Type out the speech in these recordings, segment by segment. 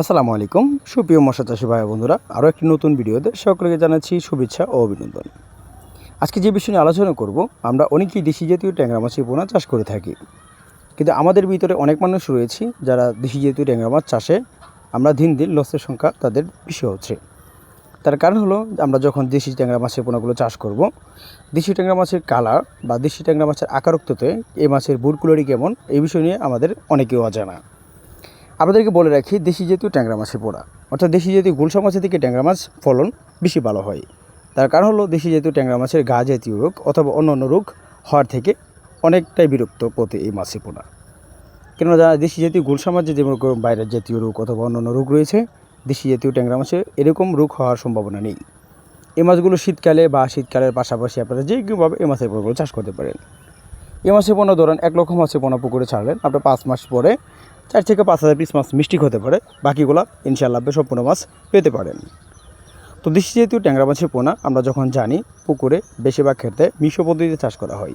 আসসালামু আলাইকুম। সুপ্রিয় মশা চাষি ভাই বন্ধুরা, আরও একটি নতুন ভিডিওতে সকলকে জানাচ্ছি শুভেচ্ছা ও অভিনন্দন। আজকে যে বিষয় নিয়ে আলোচনা করব, আমরা অনেকেই দেশি জাতীয় ট্যাংরা মাছের পোনা চাষ করে থাকি। কিন্তু আমাদের ভিতরে অনেক মানুষ রয়েছে যারা দেশি জাতীয় ট্যাংরা মাছ চাষে আমরা দিন দিন লসের সংখ্যা তাদের বেশি হচ্ছে। তার কারণ হলো, আমরা যখন দেশি ট্যাংরা মাছের পোনাগুলো চাষ করব, দেশি ট্যাংরা মাছের কালার বা দেশি ট্যাংরা মাছের আকারক্ততে এই মাছের বুড়কুলরি কেমন এই বিষয় নিয়ে আমাদের অনেকেও অজানা। আপনাদেরকে বলে রাখি, দেশি জাতীয় ট্যাংরা মাছের পোড়া। অর্থাৎ দেশি জাতীয় গুলশা মাছের থেকে ট্যাংরা মাছ ফলন বেশি ভালো হয়। তার কারণ হলো দেশি জাতীয় ট্যাংরা মাছের গা জাতীয় রোগ অথবা অন্য অন্য রোগ হওয়ার থেকে অনেকটাই বিরক্ত পথে এই মাছের পোনা কেননা দেশি জাতীয় গুলশা মাছের যেমন বাইরের জাতীয় রোগ অথবা অন্য অন্য রোগ রয়েছে, দেশি জাতীয় ট্যাংরা মাছে এরকম রোগ হওয়ার সম্ভাবনা নেই। এই মাছগুলো শীতকালে বা শীতকালের পাশাপাশি আপনারা যে কোনোভাবে এই মাছের পোনাগুলো চাষ করতে পারেন। এই মাছের পোনা ধরেন, এক লক্ষ মাছের পোনা পুকুরে ছাড়লেন। আপনার পাঁচ মাস পরে চার থেকে পাঁচ হাজার পিস মাছ মিষ্টি হতে পারে। বাকিগুলো ইনশাল্লাহ সম্পূর্ণ মাছ পেতে পারেন। তো দেশি যেহেতু ট্যাংরা মাছের পোনা, আমরা যখন জানি পুকুরে বেশিরভাগ ক্ষেত্রে মিশ্র পদ্ধতিতে চাষ করা হয়।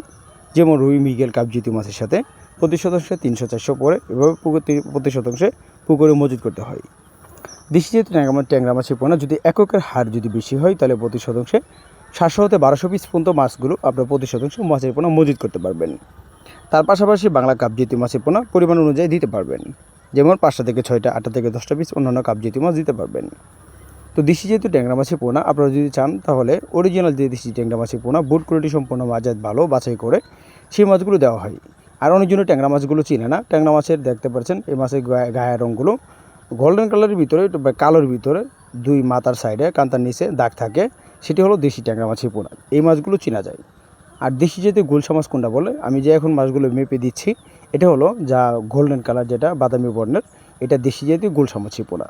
যেমন রুই, মিগেল কাপ জাতীয় মাছের সাথে প্রতি শতাংশে তিনশো, চারশো পরে এভাবে পুকুর প্রতি শতাংশে পুকুরে মজুত করতে হয়। দেশি যেহেতু ট্যাংরা ট্যাংরা মাছের পোনা, যদি এককের হার যদি বেশি হয়, তাহলে প্রতি শতাংশে সাতশো হতে বারোশো পিস পর্যন্ত মাছগুলো আপনার প্রতি শতাংশ মাছের পোনা মজুত করতে পারবেন। তার পাশাপাশি বাংলা কাপ জাতীয় মাছের পোনা পরিমাণ অনুযায়ী দিতে পারবেন। যেমন পাঁচটা থেকে ছয়টা, আটটা থেকে দশটা পিস অন্যান্য কাপ জাতীয় মাছ দিতে পারবেন। তো দেশি যেহেতু ট্যাংরা মাছের পোনা, আপনারা যদি চান তাহলে অরিজিনাল যে দেশি ট্যাংরা মাছের পোনা বুট কোয়ালিটি সম্পূর্ণ মাছ ভালো বাছাই করে সেই মাছগুলো দেওয়া হয়। আর অনেকজন ট্যাংরা মাছগুলো চিনে না। ট্যাংরা মাছের, দেখতে পাচ্ছেন, এই মাছের গায়ে- গায়ের রঙগুলো গোল্ডেন কালারের ভিতরে কালোর ভিতরে দুই মাথার সাইডে কান্তার নিচে দাগ থাকে, সেটি হলো দেশি ট্যাংরা মাছের পোনা এই মাছগুলো চেনা যায়। আর দেশি যেতে গোলসা মাছ কোনটা বলে, আমি যে এখন মাছগুলো মেপে দিচ্ছি, এটা হলো যা গোল্ডেন কালার যেটা, বাদামি বর্ণের, এটা দেশি জাতীয় গোলসা মাছি পোনা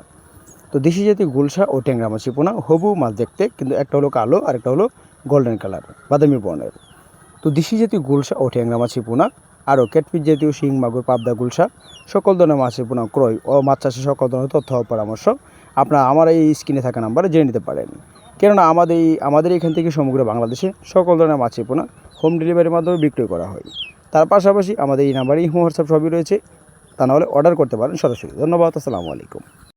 তো দেশি জাতীয় গোলসা ও ট্যাংরা মাছি পোনা হবু মাছ দেখতে, কিন্তু একটা হলো কালো, আর একটা হলো গোল্ডেন কালার বাদামি বর্ণের। তো দেশি জাতীয় গোলসা ও ট্যাংরা মাছি পোনা আরও ক্যাটফিট জাতীয় শিং, মাগুর, পাবদা, গুলশা, সকল ধরনের মাছের পোনা ক্রয় ও মাছ চাষে সকল ধরনের তথ্য পরামর্শ আপনারা আমার এই স্ক্রিনে থাকা নাম্বারে জেনে নিতে পারেন। কেননা আমাদের এই আমাদের এখান থেকে সমগ্র বাংলাদেশে সকল ধরনের মাছের পোনা হোম ডেলিভারির মাধ্যমে বিক্রয় করা হয়। তার পাশাপাশি আমাদের এই নাম্বারেই হোয়াটসঅ্যাপ সবই রয়েছে। তা নাহলে অর্ডার করতে পারেন সরাসরি। ধন্যবাদ, আসসালামু আলাইকুম।